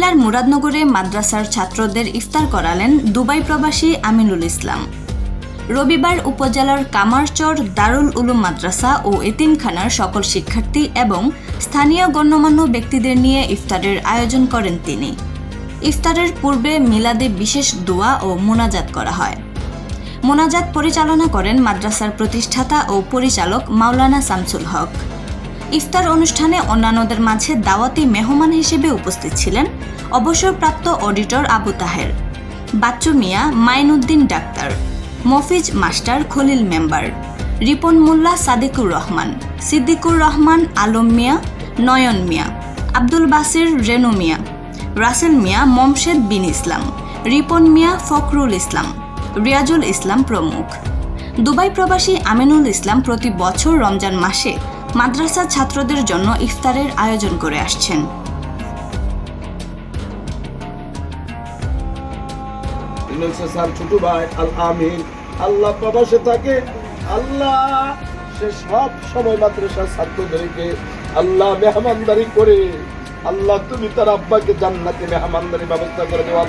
কুমিল্লার মুরাদনগরে মাদ্রাসার ছাত্রদের ইফতার করালেন দুবাই প্রবাসী আমিনুল ইসলাম। রবিবার উপজেলার কামারচর দারুল উলুম মাদ্রাসা ও এতিমখানার সকল শিক্ষার্থী এবং স্থানীয় গণ্যমান্য ব্যক্তিদের নিয়ে ইফতারের আয়োজন করেন তিনি। ইফতারের পূর্বে মিলাদে বিশেষ দোয়া ও মোনাজাত করা হয়। মোনাজাত পরিচালনা করেন মাদ্রাসার প্রতিষ্ঠাতা ও পরিচালক মাওলানা শামসুল হক। ইফতার অনুষ্ঠানে অন্যান্যদের মাঝে দাওয়াতি মেহমান হিসেবে উপস্থিত ছিলেন অবসরপ্রাপ্ত auditor Abu Taher, Bachchu Mia Mainuddin doctor, Mofiz master Khalil member, Ripon Molla Sadikur Rahman, Siddikur Rahman Alam Mia, Nayan Mia, Abdul Basir Renu Mia, Rasel Mia Momshed Bin Islam, Ripon Mia Fakhrul Islam, Riazul Islam প্রমুখ। Dubai প্রবাসী আমিনুল ইসলাম প্রতি বছর রমজান মাসে মাদ্রাসা ছাত্রদের জন্য ইফতারের আয়োজন করে আসছেন। ছোট ভাই আল আমিন। আল্লাহ প্রবাসে থাকে। আল্লাহ সে সব সময় মাদ্রাসার ছাত্রদেরকে আল্লাহ মেহমানদারি করে। আল্লাহ তুমি তার আব্বাকে জান্নাতে মেহমানদারি ব্যবস্থা করে দেওয়া